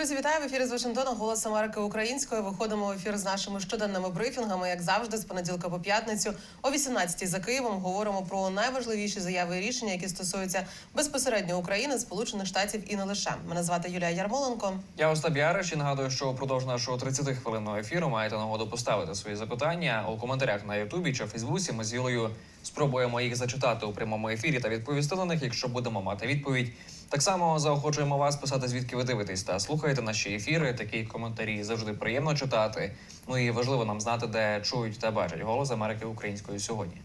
Друзі, вітаю в ефірі з Вашингтона. Голос Америки українською. Виходимо в ефір з нашими щоденними брифінгами, як завжди, з понеділка по п'ятницю о 18-й за Києвом. Говоримо про найважливіші заяви і рішення, які стосуються безпосередньо України, Сполучених Штатів і не лише. Мене звати Юлія Ярмоленко. Я Остап Яриш і нагадую, що впродовж нашого 30 хвилинного ефіру маєте нагоду поставити свої запитання у коментарях на Ютубі чи Фейсбуці. Ми з Юлею спробуємо їх зачитати у прямому ефірі та відповісти на них, якщо будемо мати відповідь. Так само заохочуємо вас писати, звідки ви дивитесь та слухаєте наші ефіри. Такі коментарі завжди приємно читати. Ну і важливо нам знати, де чують та бачать голос Америки українською сьогодні.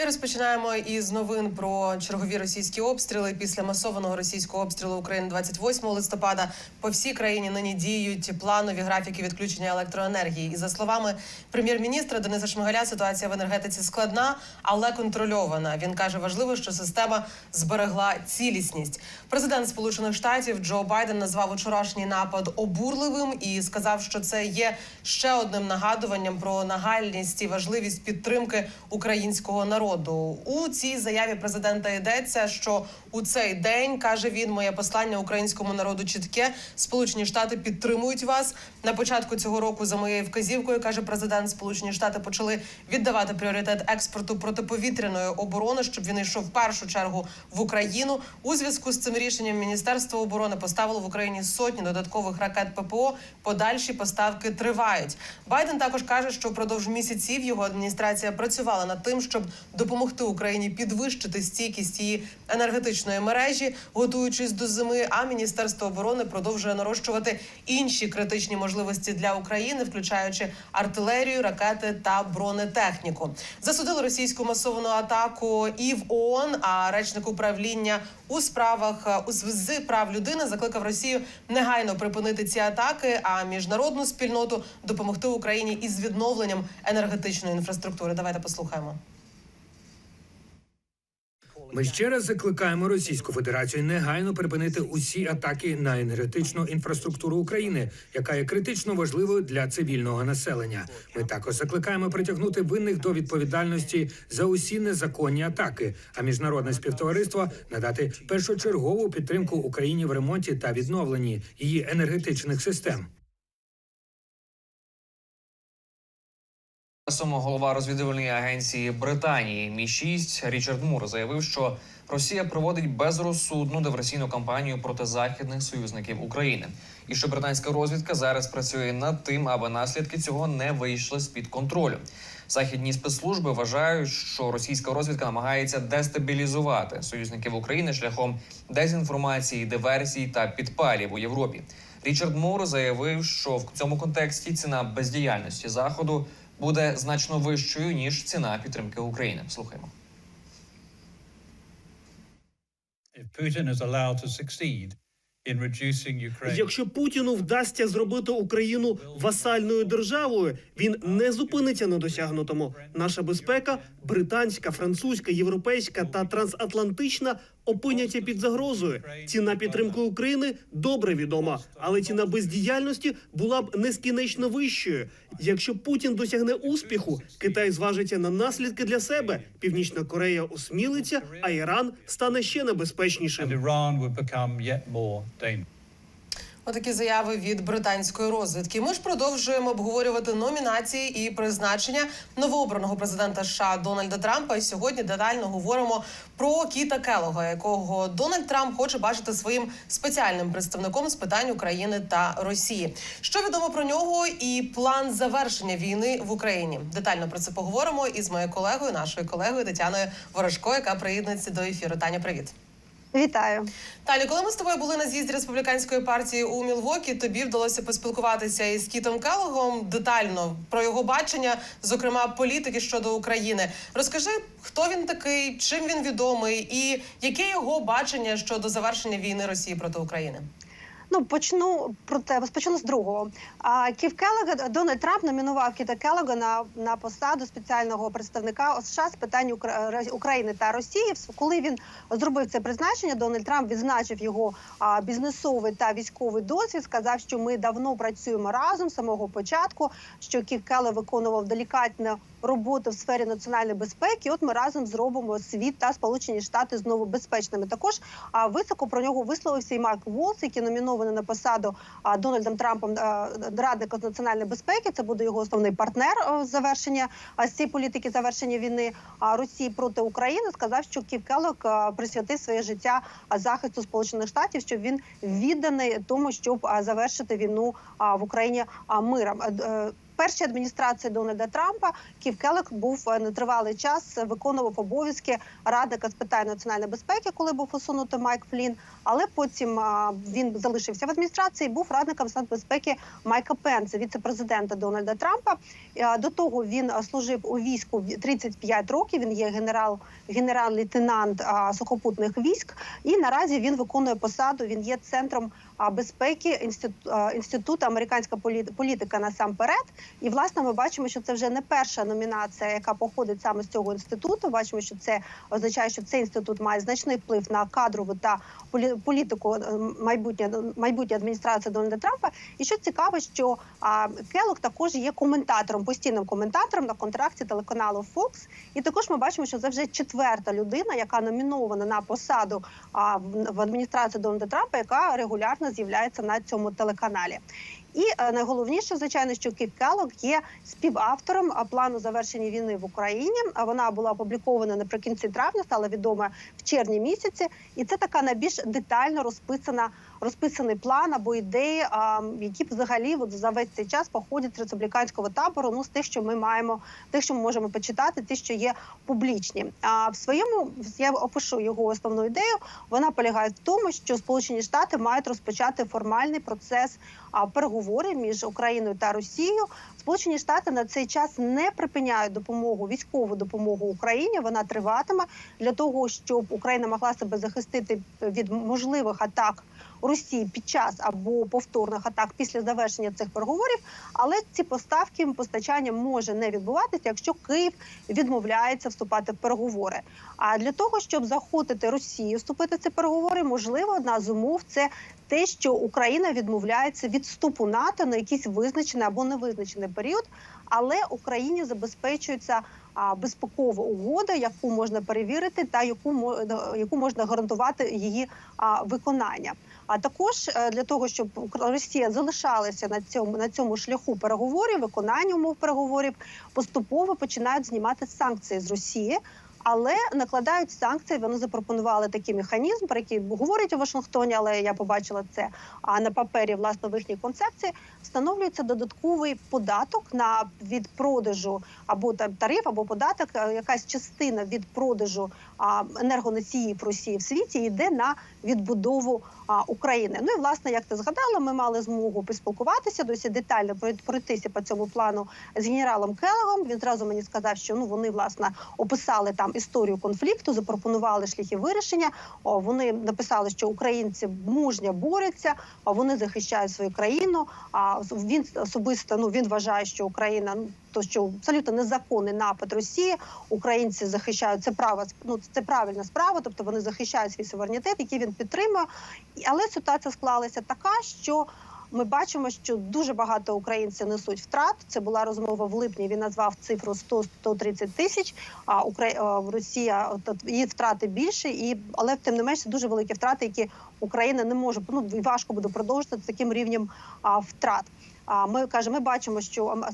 І розпочинаємо із новин про чергові російські обстріли. Після масованого російського обстрілу України 28 листопада по всій країні нині діють планові графіки відключення електроенергії. І за словами прем'єр-міністра Дениса Шмигаля, ситуація в енергетиці складна, але контрольована. Він каже, важливо, що система зберегла цілісність. Президент Сполучених Штатів Джо Байден назвав учорашній напад обурливим і сказав, що це є ще одним нагадуванням про нагальність і важливість підтримки українського народу. У цій заяві президента йдеться, що у цей день каже він, моє послання українському народу чітке. Сполучені Штати підтримують вас на початку цього року. За моєю вказівкою каже президент, Сполучені Штати почали віддавати пріоритет експорту протиповітряної оборони, щоб він йшов в першу чергу в Україну. У зв'язку з цим рішенням Міністерство оборони поставило в Україні сотні додаткових ракет ППО. Подальші поставки тривають. Байден також каже, що впродовж місяців його адміністрація працювала над тим, щоб допомогти Україні підвищити стійкість її енергетичної мережі, готуючись до зими. А міністерство оборони продовжує нарощувати інші критичні можливості для України, включаючи артилерію, ракети та бронетехніку. Засудили російську масовану атаку і в ООН, А речник управління у справах е, у з- прав людини закликав Росію негайно припинити ці атаки, а міжнародну спільноту допомогти Україні із відновленням енергетичної інфраструктури. Давайте послухаємо. Ми ще раз закликаємо Російську Федерацію негайно припинити усі атаки на енергетичну інфраструктуру України, яка є критично важливою для цивільного населення. Ми також закликаємо притягнути винних до відповідальності за усі незаконні атаки, а міжнародне співтовариство надати першочергову підтримку Україні в ремонті та відновленні її енергетичних систем. Часом голова розвідувальної агенції Британії Мі 6 Річард Мур заявив, що Росія проводить безрозсудну диверсійну кампанію проти західних союзників України, і що британська розвідка зараз працює над тим, аби наслідки цього не вийшли з під контролю. Західні спецслужби вважають, що російська розвідка намагається дестабілізувати союзників України шляхом дезінформації, диверсій та підпалів у Європі. Річард Мур заявив, що в цьому контексті ціна бездіяльності заходу буде значно вищою ніж ціна підтримки України. Ukraine. Якщо Путіну вдасться зробити Україну васальною державою, він не зупиниться на досягнутому. Наша безпека британська, французька, європейська та трансатлантична опиняться під загрозою. Ціна підтримки України добре відома, але ціна бездіяльності була б нескінечно вищою. Якщо Путін досягне успіху, Китай зважиться на наслідки для себе. Північна Корея осмілиться, а Іран стане ще небезпечнішим. Отакі заяви від британської розвідки. Ми ж продовжуємо обговорювати номінації і призначення новообраного президента США Дональда Трампа. І сьогодні детально говоримо про Кіта Келога, якого Дональд Трамп хоче бачити своїм спеціальним представником з питань України та Росії. Що відомо про нього і план завершення війни в Україні? Детально про це поговоримо із моєю колегою, нашою колегою Тетяною Ворожко, яка приєднується до ефіру. Таня, привіт. Вітаю. Талі. коли ми з тобою були на з'їзді республіканської партії у Мілвокі, тобі вдалося поспілкуватися із Кітом Келлогом детально про його бачення, зокрема політики щодо України. Розкажи, хто він такий, чим він відомий, і яке його бачення щодо завершення війни Росії проти України? Ну почну про те, спочатку з другого. А Ків Келлога, Дональд Трамп номінував Кіта Келлога на, на посаду спеціального представника США з питань Укра- України та Росії. Коли він зробив це призначення, Дональд Трамп відзначив його а, бізнесовий та військовий досвід. Сказав, що ми давно працюємо разом з самого початку. Що Ків Келлог виконував делікатну роботу в сфері національної безпеки. От ми разом зробимо світ та Сполучені Штати знову безпечними. Також а, високо про нього висловився і Марк Волс, який номінований номінований на посаду Дональдом Трампом а, радника з національної безпеки. Це буде його основний партнер завершення з цієї політики завершення війни Росії проти України. Сказав, що Ків Келлог присвятив своє життя захисту Сполучених Штатів, щоб він відданий тому, щоб завершити війну в Україні миром. Е, е, Першій адміністрації Дональда Трампа Ків Келлог був е, нетривалий час е, виконував обов'язки радника з питань національної безпеки, коли був усунутий Майк Флін. Але потім він залишився в адміністрації. Був радником з безпеки Майка Пенса, віце-президента Дональда Трампа. Е, До того він служив у війську в 35 років. Він є генерал, генерал-лейтенант сухопутних військ. І наразі він виконує посаду. Він є центром безпеки інституту, американська полі- політика насамперед. І власне ми бачимо, що це вже не перша номінація, яка походить саме з цього інституту. Бачимо, що це означає, що цей інститут має значний вплив на кадрову та полі- політику е, майбутнє майбутнє адміністрації Дональда Трампа. І що цікаво, що а, Келлог також є коментатором, постійним коментатором на контракті телеканалу Fox. І також ми бачимо, що це вже четверта людина, яка номінована на посаду а, в, адміністрації Дональда Трампа, яка регулярно з'являється на цьому телеканалі. І е, найголовніше, звичайно, що Кіт Келлог є співавтором плану завершення війни в Україні. Вона була опублікована наприкінці травня, стала відома в червні місяці. І це така найбільш детально розписана розписаний план або ідеї, які взагалі от за весь цей час походять з республіканського табору. Ну з тих, що ми маємо, тих, що ми можемо почитати, ті, що є публічні. А в своєму я опишу його основну ідею. Вона полягає в тому, що Сполучені Штати мають розпочати формальний процес переговорів між Україною та Росією. Сполучені Штати на цей час не припиняють допомогу, військову допомогу Україні. Вона триватиме для того, щоб Україна могла себе захистити від можливих атак Росії під час або повторних атак після завершення цих переговорів. Але ці поставки постачання може не відбуватися, якщо Київ відмовляється вступати в переговори. А для того, щоб заходити Росію вступити в ці переговори, можливо, одна з умов це те, що Україна відмовляється від вступу НАТО на якийсь визначений або невизначений період, але Україні забезпечується безпекова угода, яку можна перевірити, та яку яку можна гарантувати її виконання. А також е, для того, щоб Росія залишалася на цьому на цьому шляху переговорів, виконання умов переговорів, поступово починають знімати санкції з Росії. Але накладають санкції. Вони запропонували такий механізм, про який говорять у Вашингтоні, але я побачила це а на папері власне в їхній концепції. Встановлюється додатковий податок на від продажу або там тариф, або податок, е, якась частина від продажу енергоносіїв Росії в світі йде на відбудову України. Ну і власне, як ти згадала, ми мали змогу поспілкуватися досить детально прой- пройтися по цьому плану з генералом Келегом. Він зразу мені сказав, що ну вони власне описали там історію конфлікту, запропонували шляхи вирішення. Вони написали, що українці мужньо борються, а вони захищають свою країну. А він особисто ну він вважає, що Україна ну то що абсолютно незаконний напад Росії. Українці захищають це право ну це правильна справа, тобто вони захищають свій суверенітет, який він підтримує. Але ситуація склалася така, що ми бачимо, що дуже багато українців несуть втрат. Це була розмова в липні. Він назвав цифру 100-130 тисяч. А. Росія її втрати більше, і але тим не менше дуже великі втрати, які Україна не може ну важко буде продовжити таким рівнем а, втрат. А ми каже, ми бачимо, що.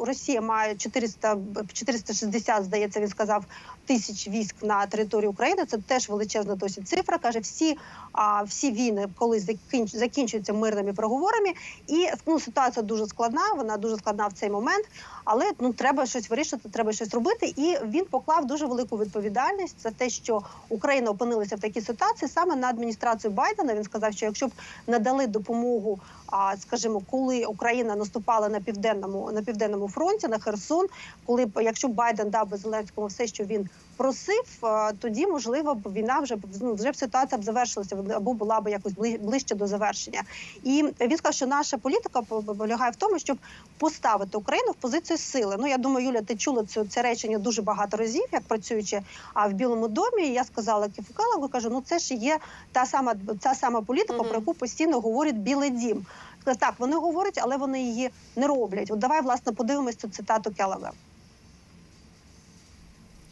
Росія має 400, 460, здається, він сказав тисяч військ на території України. Це теж величезна досить цифра. каже, всі а, всі війни колись закінч... закінчуються мирними переговорами, і ну ситуація дуже складна. Вона дуже складна в цей момент. Але ну треба щось вирішити, треба щось робити. І він поклав дуже велику відповідальність за те, що Україна опинилася в такій ситуації саме на адміністрацію Байдена. Він сказав, що якщо б надали допомогу, а скажімо, коли Україна наступала на південному на південному фронті на Херсон, коли б якщо Байден дав би Зеленському все, що він просив, е, тоді можливо б війна вже ну, вже б ситуація б завершилася або була б якось бли- ближче до завершення. І він сказав, що наша політика полягає в тому, щоб поставити Україну в позицію сили. Ну я думаю, Юля, ти чула цю це речення дуже багато разів, як працюючи а в Білому домі. Я сказала Кіфукалову, кажу, ну це ж є та сама та сама політика, Мгм. про яку постійно говорить Білий Дім. Сказав, Так, вони говорять, але вони її не роблять. От давай власне подивимось цю цитату Келлога.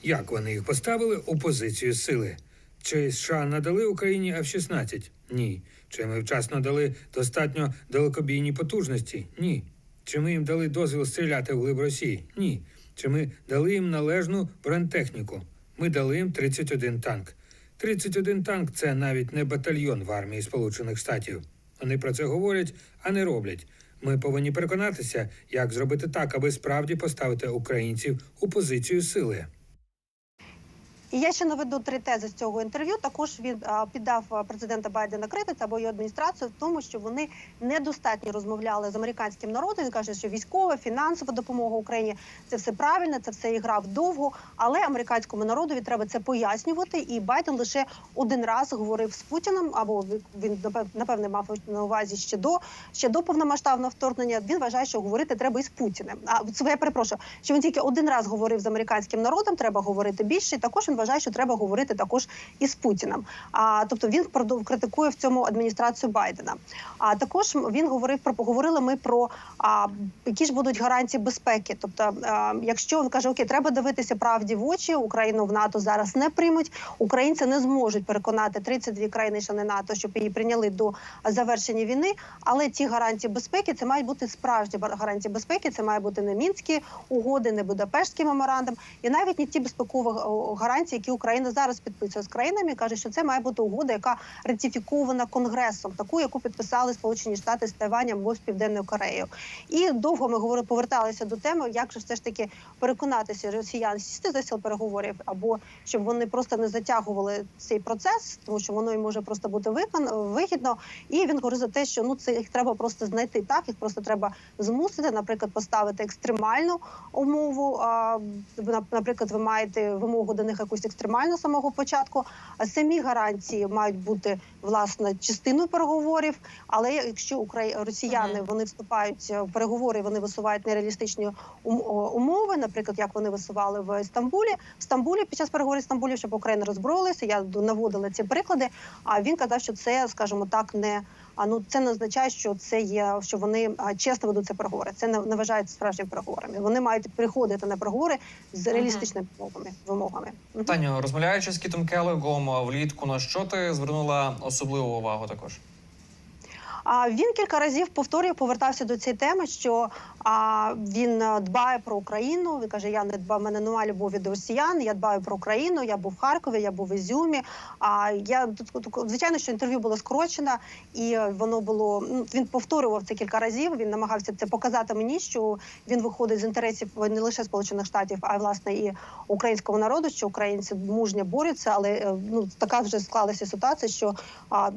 Як вони їх поставили у позицію сили? Чи США надали Україні F-16? Ні. Чи ми вчасно дали достатньо далекобійні потужності? Ні. Чи ми їм дали дозвіл стріляти в глиб Росії? Ні. Чи ми дали їм належну бронетехніку? Ми дали їм 31 танк. 31 танк це навіть не батальйон в армії Сполучених Штатів. Вони про це говорять, а не роблять. Ми повинні переконатися, як зробити так, аби справді поставити українців у позицію сили. І я ще наведу три тези з цього інтерв'ю. Також він піддав президента Байдена критиці або його адміністрацію в тому, що вони недостатньо розмовляли з американським народом. Він каже, що військова, фінансова допомога Україні це все правильно, це все ігра вдовго. Але американському народові треба це пояснювати. І Байден лише один раз говорив з Путіним, або він напев- напевне мав на увазі ще до ще до повномасштабного вторгнення. Він вважає, що говорити треба із Путіним. А я перепрошую, що він тільки один раз говорив з американським народом. Треба говорити більше. І також він вважає, що треба говорити також із Путіним. А тобто він критикує в цьому адміністрацію Байдена. А також він говорив про говорили ми про а, які ж будуть гарантії безпеки. Тобто, а, якщо він каже, окей, треба дивитися правді в очі, Україну в НАТО зараз не приймуть. Українці не зможуть переконати 32 країни члени НАТО, щоб її прийняли до завершення війни. Але ті гарантії безпеки це мають бути справжні гарантії безпеки. Це має бути не мінські угоди, не Будапештський меморандум, і навіть не ті безпекові о, гарантії, які Україна зараз підписує з країнами. Каже, що це має бути угода, яка ратифікована конгресом, таку, яку підписали Сполучені Штати з Тайванем або з Південною Кореєю. І довго ми говорили, поверталися до теми, як же все ж таки переконатися росіян сісти за стіл переговорів, або щоб вони просто не затягували цей процес, тому що воно їм може просто бути викон вигідно. І він говорить за те, що ну це їх треба просто знайти так, їх просто треба змусити, наприклад, поставити екстремальну умову. А, наприклад, ви маєте вимогу до них якусь екстремальну з самого початку. Самі гарантії мають бути власне частиною переговорів. Але якщо росіяни вони вступають в переговори, вони висувають нереалістичні ум- умови, наприклад, як вони висували в Стамбулі. В Стамбулі під час переговорів в Стамбулі, щоб Україна роззброїлася. Я наводила ці приклади. А він казав, що це, скажімо так, не а ну це не означає, що це є, що вони чесно ведуть ці переговори. Це не, не вважається справжніми переговорами. Вони мають приходити на переговори з реалістичними вимогами. вимогами. Таню, розмовляючи з Кітом Келегом влітку, на що ти звернула особливу увагу також? А він кілька разів повторює, повертався до цієї теми, що а, він е, дбає про Україну. Він каже: Я не дбаю, мене немає любові до росіян. Я дбаю про Україну. Я був в Харкові, я був в Ізюмі. А я тут- звичайно, що інтерв'ю було скорочено, і воно було ну, він повторював це кілька разів. Він намагався це показати мені, що він виходить з інтересів не лише Сполучених Штатів, а й власне і українського народу, що українці мужньо борються, але е, ну така вже склалася ситуація, що а,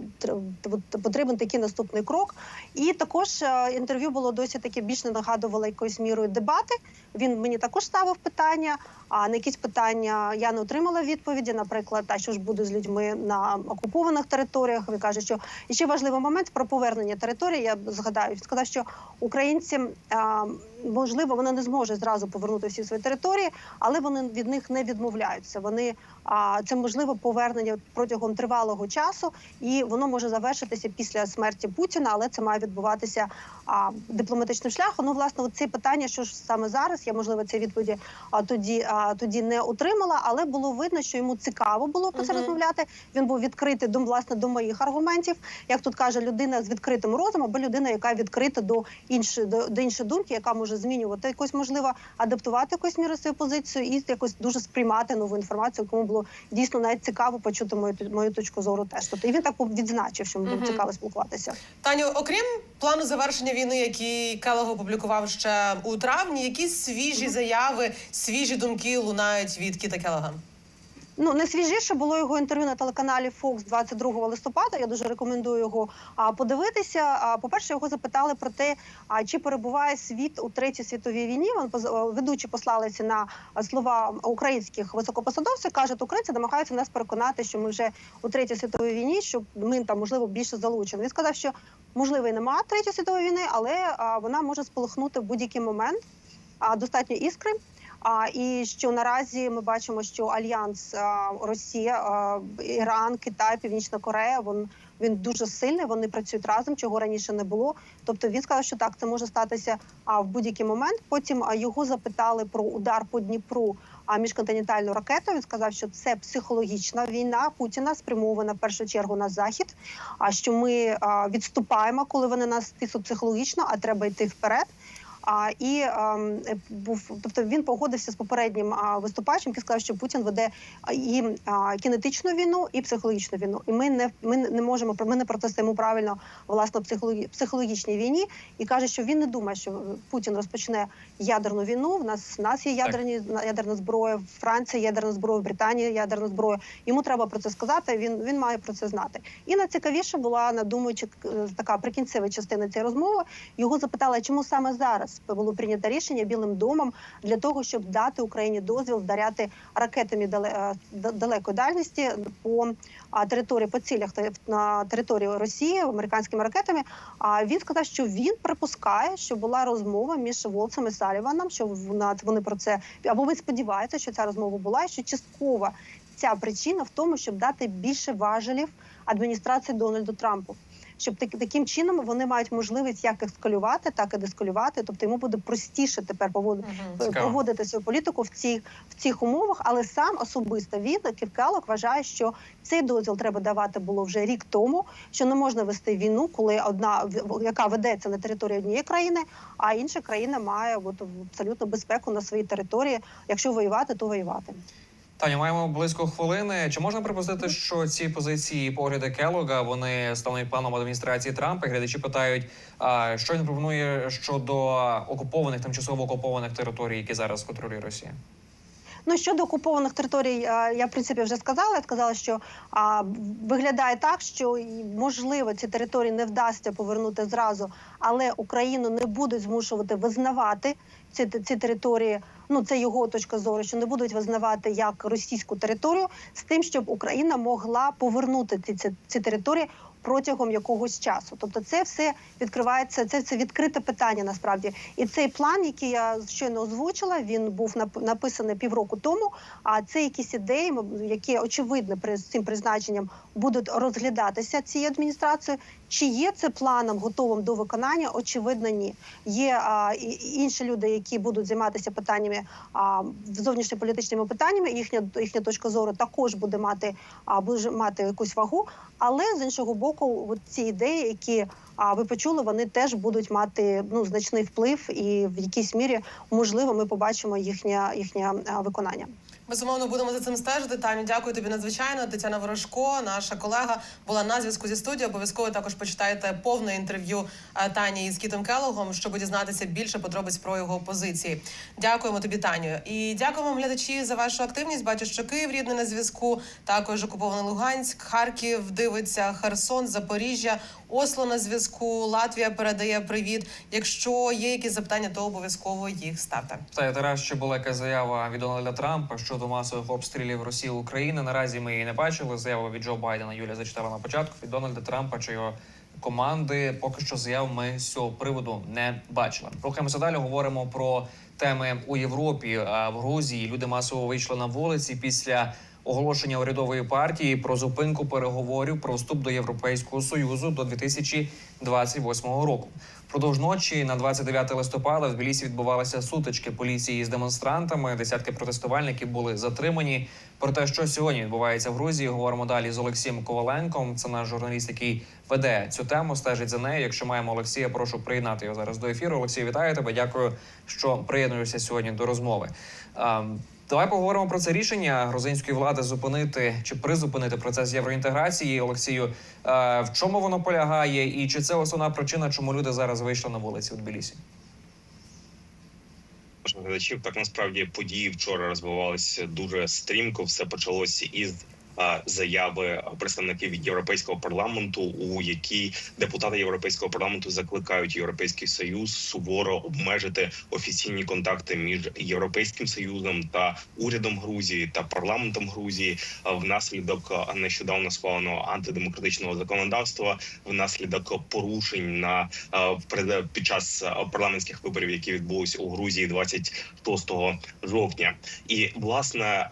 потрібен такий наступний крок. І також е, інтерв'ю було досить таке більш не нагадувало якоюсь мірою дебати. Він мені також ставив питання. А на якісь питання я не отримала відповіді. Наприклад, а що ж буде з людьми на окупованих територіях? Він каже, що і ще важливий момент про повернення території. Я згадаю, він сказав, що українці а, можливо вони не зможуть зразу повернути всі свої території, але вони від них не відмовляються. Вони а, це можливо повернення протягом тривалого часу, і воно може завершитися після смерті Путіна, але це має відбуватися а, дипломатичним шляхом. Ну, власне, ці питання, що ж саме зараз, я можливо ці відповіді а, тоді, а, тоді не отримала, але було видно, що йому цікаво було про це Мгм. розмовляти. Він був відкритий до власне до моїх аргументів. Як тут каже людина з відкритим розумом, або людина, яка відкрита до іншої до, до іншої думки, яка може змінювати якось можливо адаптувати якусь міру свою позицію і якось дуже сприймати нову інформацію, кому було дійсно навіть цікаво почути мою мою точку зору. Теж тобто і він так відзначив, що мені було цікаво спілкуватися. Таню, окрім плану завершення війни, який Келого опублікував ще у травні, які свіжі заяви, свіжі думки лунають від Кіта Келега? Ну найсвіжіше було його інтерв'ю на телеканалі Fox 22 листопада. Я дуже рекомендую його подивитися. А, по-перше, його запитали про те, а чи перебуває світ у третій світовій війні. Він ведучі послалися на слова українських високопосадовців. кажуть, українці намагаються нас переконати, що ми вже у третій світовій війні, що ми там можливо більше залучені. Він сказав, що можливо і немає третьої світової війни, але вона може спалахнути в будь-який момент. А, достатньо іскри. А і що наразі ми бачимо, що альянс Росія, Іран, Китай, Північна Корея, вон Він дуже сильний. Вони працюють разом, чого раніше не було. Тобто він сказав, що так, це може статися в будь-який момент. Потім його запитали про удар по Дніпру. А міжконтинентальну ракету він сказав, що це психологічна війна Путіна спрямована в першу чергу на захід. А що ми відступаємо, коли вони нас тиснуть психологічно, а треба йти вперед. А і ем, е, був, тобто він погодився з попереднім а, виступаючим, який сказав, що Путін веде і а, кінетичну війну, і психологічну війну. І ми не ми не можемо ми не протистоїмо правильно власно психологі, психологічній війні. І каже, що він не думає, що Путін розпочне ядерну війну. В нас в нас є ядерні ядерна зброя, в Франції ядерна зброя, в Британії ядерна зброя. Йому треба про це сказати. Він він має про це знати. І найцікавіше була надумуючи е, така прикінцева частина цієї розмови. Його запитали, чому саме зараз було прийнято рішення Білим домом для того, щоб дати Україні дозвіл вдаряти ракетами е, да- далекої дальності по території по цілях на території Росії американськими ракетами. А він сказав, що він припускає, що була розмова між Волцем і Саліваном, що вони про це або він сподівається, що ця розмова була, і що часткова ця причина в тому, щоб дати більше важелів адміністрації Дональду Трампу. Щоб так, таким чином вони мають можливість як ескалювати, так і дескалювати. Тобто йому буде простіше тепер поводити Мгм. Цікаво. проводити свою політику в цих в цих умовах, але сам особисто він Ківкалок вважає, що цей дозвіл треба давати було вже рік тому, що не можна вести війну, коли одна яка ведеться на території однієї країни, а інша країна має от, абсолютно безпеку на своїй території. Якщо воювати, то воювати. Таня, маємо близько хвилини. Чи можна припустити, що ці позиції і погляди Келога вони стануть планом адміністрації Трампа? Глядачі питають, що він пропонує щодо окупованих тимчасово окупованих територій, які зараз контролює Росія? Ну щодо окупованих територій, я в принципі вже сказала. Я сказала, що а, виглядає так, що можливо ці території не вдасться повернути зразу, але Україну не будуть змушувати визнавати ці, ці території. Ну це його точка зору, що не будуть визнавати як російську територію, з тим, щоб Україна могла повернути ці, ці, ці території. Протягом якогось часу, тобто це все відкривається. Це це відкрите питання насправді. І цей план, який я щойно озвучила, він був нап- написаний півроку тому. А це якісь ідеї, які очевидно при з цим призначенням будуть розглядатися цією адміністрацією. Чи є це планом готовим до виконання? Очевидно, ні. Є а, і інші люди, які будуть займатися питаннями а, зовнішньополітичними питаннями. Їхня їхня точка зору також буде мати а, буде мати якусь вагу. Але з іншого боку, от ці ідеї, які а, ви почули, вони теж будуть мати ну значний вплив, і в якійсь мірі можливо ми побачимо їхнє їхнє виконання. Безумовно, будемо за цим стежити. Таню, дякую тобі надзвичайно. Тетяна Ворожко, наша колега, була на зв'язку зі студією. Обов'язково також почитайте повне інтерв'ю Тані із Кітом Келогом, щоб дізнатися більше подробиць про його позиції. Дякуємо тобі, Таню. І дякуємо глядачі, за вашу активність. Бачу, що Київ рідний на зв'язку. Також окупований Луганськ, Харків дивиться, Херсон, Запоріжжя, Осло на зв'язку. Латвія передає привіт. Якщо є якісь запитання, то обов'язково їх ставте. Та й зараз ще була якась заява від Дональда Трампа щодо масових обстрілів Росії України. Наразі ми її не бачили. Заяву від Джо Байдена Юля зачитала на початку. Від Дональда Трампа чи його команди поки що заяв ми з цього приводу не бачили. Рухаємося далі. Говоримо про теми у Європі. А в Грузії люди масово вийшли на вулиці після. Оголошення урядової партії про зупинку переговорів про вступ до Європейського союзу до 2028 року. Впродовж ночі на 29 листопада в Тбілісі відбувалися сутички поліції з демонстрантами. Десятки протестувальників були затримані. Про те, що сьогодні відбувається в Грузії, говоримо далі з Олексієм Коваленком. Це наш журналіст, який веде цю тему, стежить за нею. Якщо маємо Олексія, прошу приєднати його зараз до ефіру. Олексій, вітаю тебе. Дякую, що приєднуєшся сьогодні до розмови. Давай поговоримо про це рішення грузинської влади зупинити чи призупинити процес євроінтеграції. Олексію, е, в чому воно полягає, і чи це основна причина, чому люди зараз вийшли на вулиці у Тбілісі? глядачів. Так насправді події вчора розвивалися дуже стрімко. Все почалося із заяви представників європейського парламенту, у якій депутати європейського парламенту закликають європейський союз суворо обмежити офіційні контакти між європейським союзом та урядом Грузії та парламентом Грузії внаслідок нещодавно схваленого антидемократичного законодавства, внаслідок порушень на під час парламентських виборів, які відбулись у Грузії 26 жовтня. І власне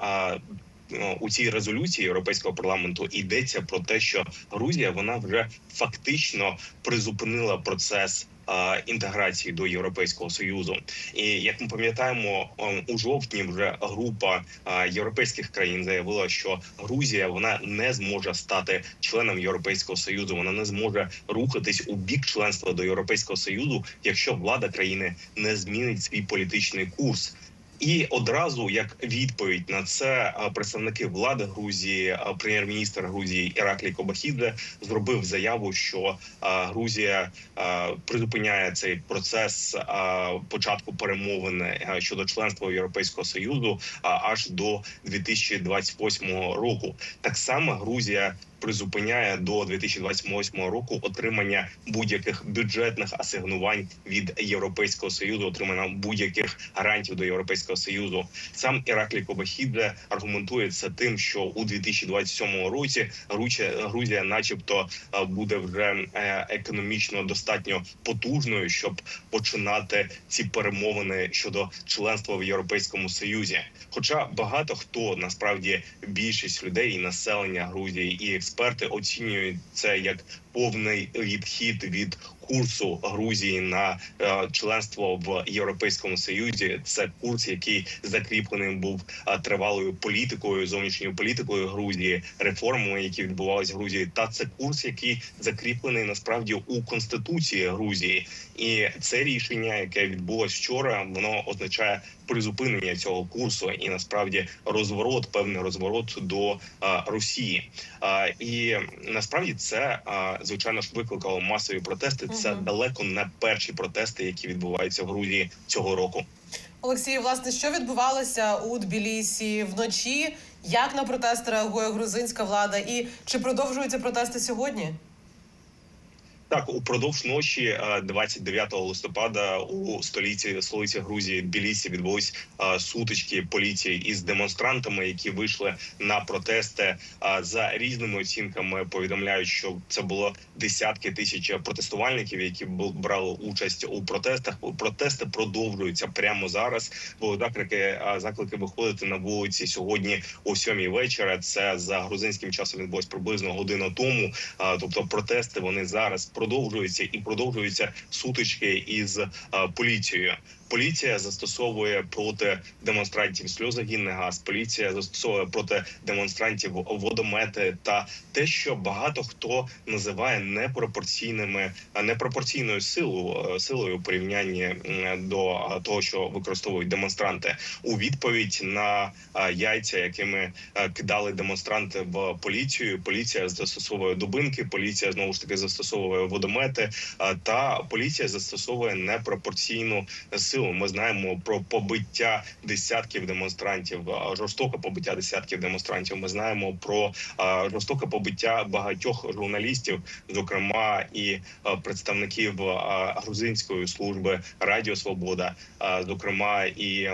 у цій резолюції Європейського парламенту йдеться про те, що Грузія вона вже фактично призупинила процес. е, Інтеграції до Європейського союзу, і як ми пам'ятаємо, е, у жовтні вже група е, європейських країн заявила, що Грузія вона не зможе стати членом Європейського союзу. Вона не зможе рухатись у бік членства до Європейського союзу, якщо влада країни не змінить свій політичний курс. І одразу як відповідь на це представники влади Грузії, прем'єр-міністр Грузії Іраклій Кобахідзе зробив заяву, що Грузія призупиняє цей процес початку перемовин щодо членства Європейського союзу аж до 2028 року. Так само Грузія призупиняє до 2028 року отримання будь-яких бюджетних асигнувань від Європейського союзу, отримання будь-яких гарантів до Європейського союзу. Сам Іраклі Кобахідзе аргументує це тим, що у 2027 році Грузія, начебто, е, буде вже е, економічно достатньо потужною, щоб починати ці перемовини щодо членства в Європейському Союзі. Хоча багато хто насправді більшість людей і населення Грузії і експерти оцінюють це як повний відхід від курсу Грузії на е, членство в Європейському Союзі. Це курс, який закріплений був е, тривалою політикою, зовнішньою політикою Грузії, реформами, які відбувалися в Грузії. Та це курс, який закріплений насправді у конституції Грузії, і це рішення, яке відбулось вчора, воно означає призупинення цього курсу і насправді розворот, певний розворот до а, Росії. А, і насправді це а, звичайно ж викликало масові протести. Це угу. далеко не перші протести, які відбуваються в Грузії цього року. Олексій, власне, що відбувалося у Тбілісі вночі? Як на протести реагує грузинська влада? І чи продовжуються протести сьогодні? Так, упродовж ночі, е, 29 листопада, у столиці столиці Грузії Тбілісі відбулись е, сутички поліції із демонстрантами, які вийшли на протести. Е, За різними оцінками повідомляють, що це було десятки тисяч протестувальників, які брали участь у протестах. Протести продовжуються прямо зараз. Були заклики, е, заклики виходити на вулиці сьогодні о сьомій вечора. Це за грузинським часом відбулось приблизно годину тому. Тобто протести вони зараз продовжуються і продовжуються сутички із поліцією. Поліція застосовує проти демонстрантів сльозогінний газ. Поліція застосовує проти демонстрантів водомети та те, що багато хто називає непропорційними непропорційною силою силою порівнянні до того, що використовують демонстранти у відповідь на яйця, якими кидали демонстранти в поліцію. Поліція застосовує дубинки, поліція знову ж таки застосовує водомети, та поліція застосовує непропорційну силу. Ми знаємо про побиття десятків демонстрантів, жорстоке побиття десятків демонстрантів. Ми знаємо про жорстоке побиття багатьох журналістів, зокрема і представників грузинської служби Радіо Свобода, зокрема і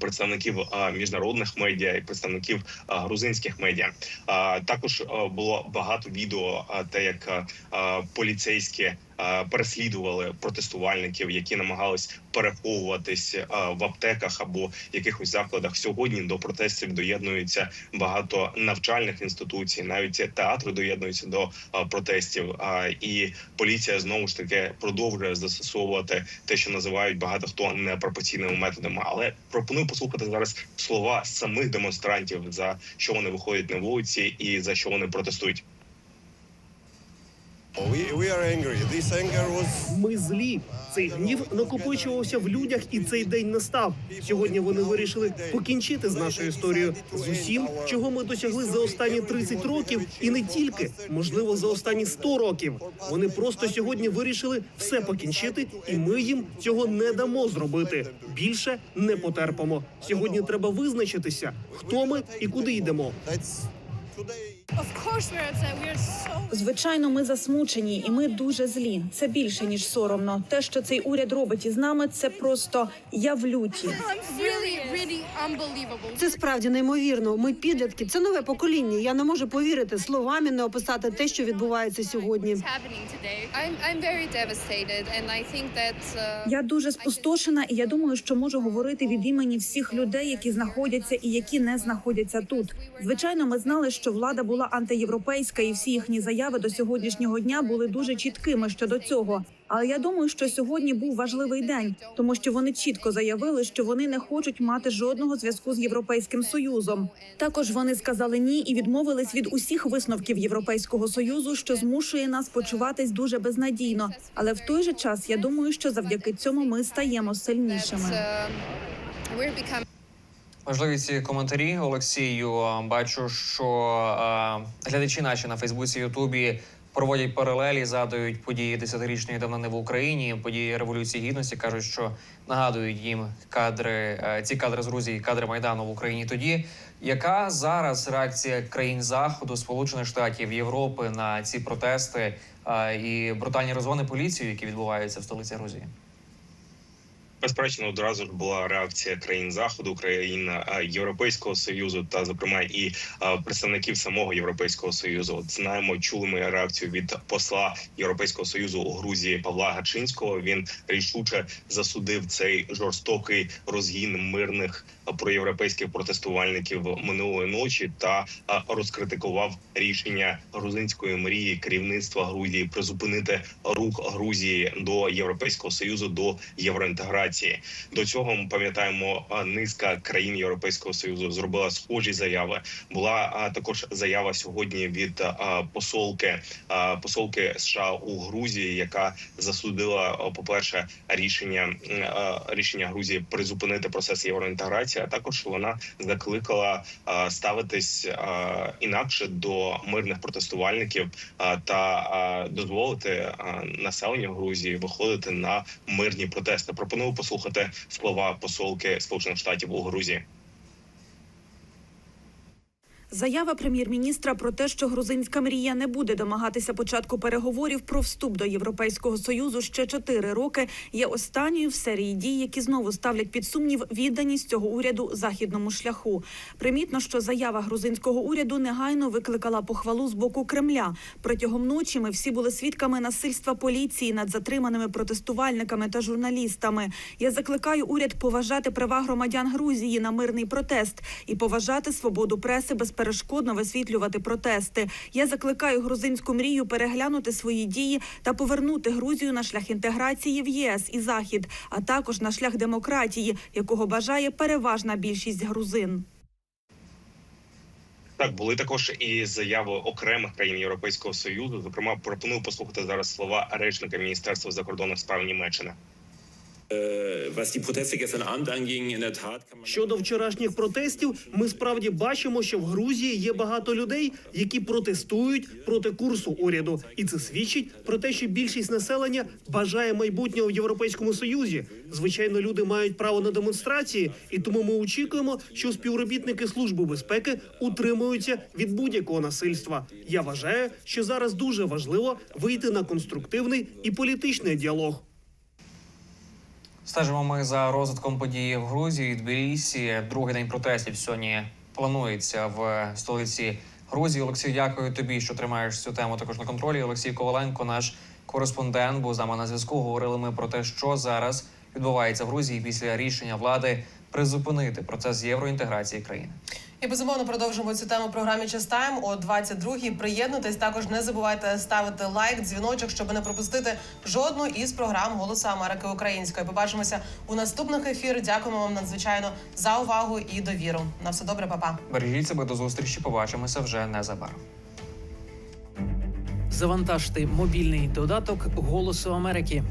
представників міжнародних медіа і представників грузинських медіа. Також було багато відео, те як поліцейські переслідували протестувальників, які намагались переховуватись в аптеках або якихось закладах. Сьогодні до протестів доєднуються багато навчальних інституцій, навіть театри доєднуються до протестів. І поліція знову ж таки продовжує застосовувати те, що називають багато хто непропорційними методами. Але пропоную послухати зараз слова самих демонстрантів за що вони виходять на вулиці і за що вони протестують. Ми злі. Цей гнів накопичувався в людях, і цей день настав. Сьогодні вони вирішили покінчити з нашою історією з усім, чого ми досягли за останні 30 років, і не тільки, можливо, за останні 100 років. Вони просто сьогодні вирішили все покінчити, і ми їм цього не дамо зробити. Більше не потерпимо. Сьогодні треба визначитися, хто ми і куди йдемо. Звичайно, ми засмучені, і ми дуже злі. Це більше ніж соромно. Те, що цей уряд робить із нами, це просто я в люті. Це справді неймовірно. Ми підлітки, це нове покоління. Я не можу повірити словами не описати те, що відбувається сьогодні. Uh, Я дуже спустошена, і я думаю, що можу говорити від імені всіх людей, які знаходяться і які не знаходяться тут. Звичайно, ми знали, що влада була антиєвропейська, і всі їхні заяви до сьогоднішнього дня були дуже чіткими щодо цього. Але я думаю, що сьогодні був важливий день, тому що вони чітко заявили, що вони не хочуть мати жодного зв'язку з європейським союзом. Також вони сказали ні і відмовились від усіх висновків Європейського союзу, що змушує нас почуватись дуже безнадійно. Але в той же час я думаю, що завдяки цьому ми стаємо сильнішими. Важливі ці коментарі, Олексію. Бачу, що е, глядачі наші на Фейсбуці, Ютубі проводять паралелі, згадують події десятирічної давнини в Україні, події революції гідності. кажуть, що нагадують їм кадри, е, ці кадри з Грузії, кадри майдану в Україні. Тоді яка зараз реакція країн Заходу, Сполучених Штатів, Європи на ці протести е, і брутальні розгони поліції, які відбуваються в столиці Грузії? Безперечно, одразу ж була реакція країн заходу, країн е, Європейського союзу, та зокрема і е, представників самого Європейського союзу. От знаємо, чули ми реакцію від посла Європейського союзу у Грузії Павла Гачинського. Він рішуче засудив цей жорстокий розгін мирних проєвропейських протестувальників минулої ночі та розкритикував рішення грузинської мрії керівництва Грузії призупинити рух Грузії до Європейського союзу до євроінтеграції. До цього ми пам'ятаємо, низка країн Європейського союзу зробила схожі заяви. Була також заява сьогодні від посолки посолки США у Грузії, яка засудила по перше рішення рішення Грузії призупинити процес євроінтеграції. А також вона закликала ставитись інакше до мирних протестувальників та дозволити населенню Грузії виходити на мирні протести. Пропоную послухати слова посолки Сполучених Штатів у Грузії. Заява прем'єр-міністра про те, що грузинська мрія не буде домагатися початку переговорів про вступ до Європейського союзу ще чотири роки, є останньою в серії дій, які знову ставлять під сумнів відданість цього уряду західному шляху. Примітно, що заява грузинського уряду негайно викликала похвалу з боку Кремля. Протягом ночі ми всі були свідками насильства поліції над затриманими протестувальниками та журналістами. Я закликаю уряд поважати права громадян Грузії на мирний протест і поважати свободу преси безперешкодно висвітлювати протести. Я закликаю грузинську мрію переглянути свої дії та повернути Грузію на шлях інтеграції в ЄС і Захід, а також на шлях демократії, якого бажає переважна більшість грузин. Так були також і заяви окремих країн Європейського союзу. Зокрема, пропоную послухати зараз слова речника Міністерства закордонних справ Німеччини. Щодо вчорашніх протестів, ми справді бачимо, що в Грузії є багато людей, які протестують проти курсу уряду, і це свідчить про те, що більшість населення бажає майбутнього в Європейському Союзі. Звичайно, люди мають право на демонстрації, і тому ми очікуємо, що співробітники служби безпеки утримуються від будь-якого насильства. Я вважаю, що зараз дуже важливо вийти на конструктивний і політичний діалог. Стежимо ми за розвитком події в Грузії, Тбілісі. Другий день протестів сьогодні планується в столиці Грузії. Олексій, дякую тобі, що тримаєш цю тему також на контролі. Олексій Коваленко, наш кореспондент, був з нами на зв'язку. Говорили ми про те, що зараз відбувається в Грузії після рішення влади призупинити процес євроінтеграції країни. І безумовно продовжимо цю тему в програмі «Час Тайм» о 22-й. Приєднуйтесь. Також не забувайте ставити лайк, дзвіночок, щоб не пропустити жодну із програм Голосу Америки Української. Побачимося у наступних ефірах. Дякуємо вам надзвичайно за увагу і довіру. На все добре, папа. Бережіть себе до зустрічі. Побачимося вже незабаром. Завантажте мобільний додаток Голосу Америки.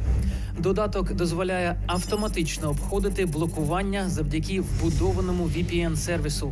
Додаток дозволяє автоматично обходити блокування завдяки вбудованому VPN-сервісу.